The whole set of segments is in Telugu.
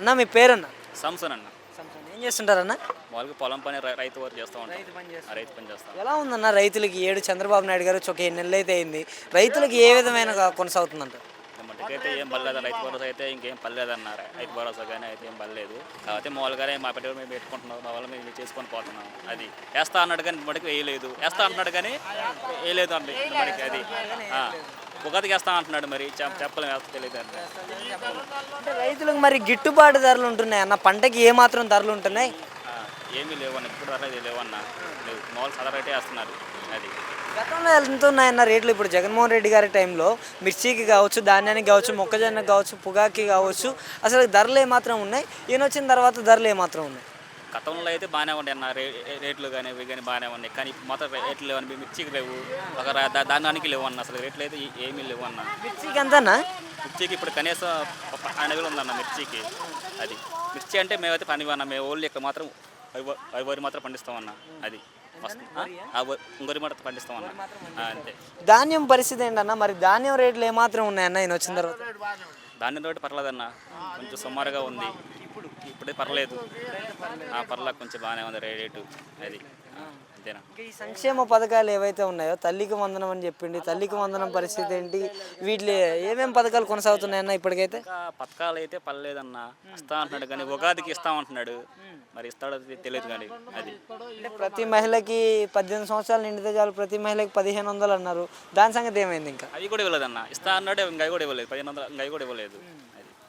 అన్న మీ పేరన్న? సంసన్ అన్న. ఏం చేస్తుంటారన్న? వాళ్ళకి పొలం పని రై- రైతు వర్క్ చేస్తూ ఉంటాం. రైతు పని ఆ, రైతు పని చేస్తాం ఎలా ఉందన్న రైతులకి? ఏడు చంద్రబాబు నాయుడు గారు వచ్చి ఒక ఏడు నెలలు అయితే అయింది? రైతులకి ఏ విధమైన కొనసాగుతుందంట? మటుకైతే ఏం పర్లేదు రైతు భరోసా అయితే ఇంకేం పర్లేదు అన్నారు రైతు భరోసా కానీ అయితే ఏం పర్లేదు కాకపోతే మామూలుగానే మా పెట్టుబడి మేము పెట్టుకుంటున్నాం. మా వల్ల మేము చేసుకొని పోతున్నాం. అది వేస్తా అన్నాడు కానీ మటుకు వేయలేదు. వేస్తా అంటున్నాడు కానీ వేయలేదు అండి. మటుకు అది. ఆ, ఉగాదికి వేస్తా అంటున్నాడు మరి. చెప్- చెప్పలేం వేస్తా తెలియదు అంటే రైతులకు మరి గిట్టుబాటు ధరలు ఉంటున్నాయి అన్న పంటకి ఏ మాత్రం ధరలు ఉంటున్నాయి? ఏమీ లేవన్న ఇప్పుడు ధరలు లేవన్న లేవు మామూలు సాధారణ రేటే వేస్తున్నారు అది. గతంలో ఎంత ఉన్నాయన్న రేట్లు? ఇప్పుడు జగన్మోహన్ రెడ్డి గారి టైంలో మిర్చికి కావచ్చు ధాన్యానికి కావచ్చు మొక్కజొన్నకి కావచ్చు పొగాకి కావచ్చు అసలు ధరలు ఏమాత్రం ఉన్నాయి? ఈయన వచ్చిన తర్వాత ధరలు ఏమాత్రం ఉన్నాయి? గతంలో అయితే బాగానే ఉండే అన్న. రే రేట్లు కానీ ఇవి కానీ బాగానే ఉన్నాయి. కానీ మాత్రం రేట్లు లేవు మిర్చికి లేవు. ఒక రా- దా- ధాన్యానికి లేవు అన్న. అసలు రేట్లు అయితే ఏమీ లేవు అన్న. మిర్చికి ఎంతన్నా? మిర్చికి ఇప్పుడు కనీసం పన్నెండు వేలు ఉందన్న మిర్చికి. అది. మిర్చి అంటే మేమైతే పని అన్న. మేము ఓన్లీ ఇక్కడ మాత్రం వరి- వరి వరి మాత్రం పండిస్తామన్న అది. వరి- మాత్రం పండిస్తామన్న అంతే. ధాన్యం పరిస్థితి ఏంటన్నా? మరి ధాన్యం రేట్లు ఏమాత్రం ఉన్నాయన్న ఈయన వచ్చిన తర్వాత? ధాన్యం రేటు పర్లేదన్న. కొంచెం సుమారుగా ఉంది. ఇప్పుడే? పర్లేదు. ఆ, పర్లేదు కొంచెం బాగానే ఉంది రేటు అది అంతేనా? ఇంకా ఈ సంక్షేమ పథకాలు ఏవైతే ఉన్నాయో తల్లికి వందనం అని చెప్పిండి తల్లికి వందనం పరిస్థితి ఏంటి? వీటిలో ఏమేం పథకాలు కొనసాగుతున్నాయన్న ఇప్పటికైతే? పథకాలు అయితే పర్లేదన్న. ఇస్తా అంటున్నాడు కానీ ఉగాదికి ఇస్తా అంటున్నాడు. మరి ఇస్తాడో తెలియదు కానీ అది. అంటే ప్రతి మహిళకి పద్దెనిమిది సంవత్సరాలు నిండితే చాలు ప్రతి మహిళకి పదిహేను వందలు అన్నారు. దాని సంగతి ఏమైంది ఇంకా? అవి కూడా ఇవ్వలేదన్న. ఇస్తా అన్నాడు ఇంకా కూడా ఇవ్వలేదు. పదిహేను వందలు ఇంకా కూడా ఇవ్వలేదు.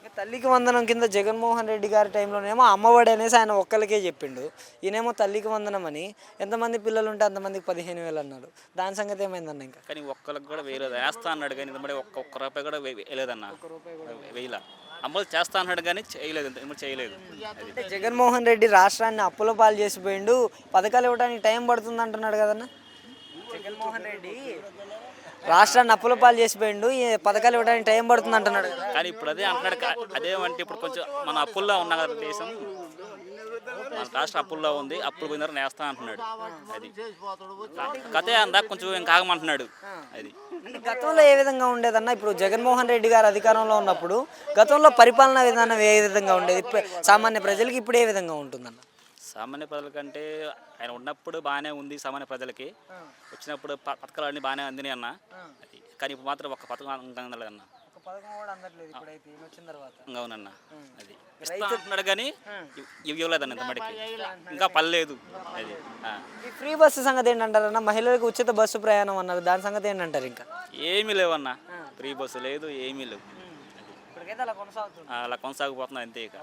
తల్లికి వందనం కింద జగన్మోహన్ రెడ్డి గారి టైంలోనేమో అమ్మఒడి అనేసి ఆయన ఒక్కరికే చెప్పిండు. ఈయనేమో తల్లికి వందనం అని. ఎంతమంది పిల్లలు ఉంటే అంతమందికి పదిహేను వేలు అన్నారు దాని సంగతి ఏమైందన్న ఇంకా? కానీ ఒక్కరికి కూడా వేయలేదు. వేస్తా అన్నాడు కానీ ఇంతమంది ఒక్క ఒక్క రూపాయి కూడా వే- వేయలేదన్న. వేయలా. అమలు చేస్తా అన్నాడు కానీ చేయలేదు చేయలేదు. జగన్మోహన్ రెడ్డి రాష్ట్రాన్ని అప్పుల పాలు చేసిపోయిండు పథకాలు ఇవ్వడానికి టైం పడుతుంది అంటున్నాడు కదన్న? జగన్మోహన్ రెడ్డి రాష్ట్రాన్ని అప్పుల పాలు చేసిపోయిండు. ఈ పథకాలు ఇవ్వడానికి టైం పడుతుంది అంటున్నాడు కానీ ఇప్పుడు అదే అంటున్నాడు. అదేమంటే ఇప్పుడు కొంచెం మన అప్పుల్లో ఉన్నాం కదా దేశం. మన రాష్ట్ర అప్పుల్లో ఉంది. అప్పులు పోయిన నేస్తా అంటున్నాడు. అది. కథే అందా? కొంచెం ఇంకా ఆగమంటున్నాడు అది. గతంలో ఏ విధంగా ఉండేదన్న? ఇప్పుడు జగన్మోహన్ రెడ్డి గారు అధికారంలో ఉన్నప్పుడు గతంలో పరిపాలనా విధానం ఏ విధంగా ఉండేది? ఇప్పుడు సామాన్య ప్రజలకి ఇప్పుడు ఏ విధంగా ఉంటుందన్న? సామాన్య ప్రజలకంటే ఆయన ఉన్నప్పుడు బాగానే ఉంది సామాన్య ప్రజలకి. వచ్చినప్పుడు పథకాలు అన్నీ బాగానే అందినాయి అన్న. అది కానీ ఇప్పుడు మాత్రం ఒక పథకం అవునన్న. అది. అంటున్నాడు కానీ ఇవ్- ఇవ్ ఇవ్వలేదన్న ఇంతమటికి ఇంకా పర్లేదు అది. ఫ్రీ బస్సు సంగతి ఏంటంటారన్న? మహిళలకు ఉచిత బస్సు ప్రయాణం అన్నారు. దాని సంగతి ఏంటంటారు ఇంకా? ఏమీ లేవన్న. ఫ్రీ బస్సు లేదు ఏమీ లేవు. అలా కొనసాగుతుంది. అలా కొనసాగిపోతున్నా అంతే ఇక.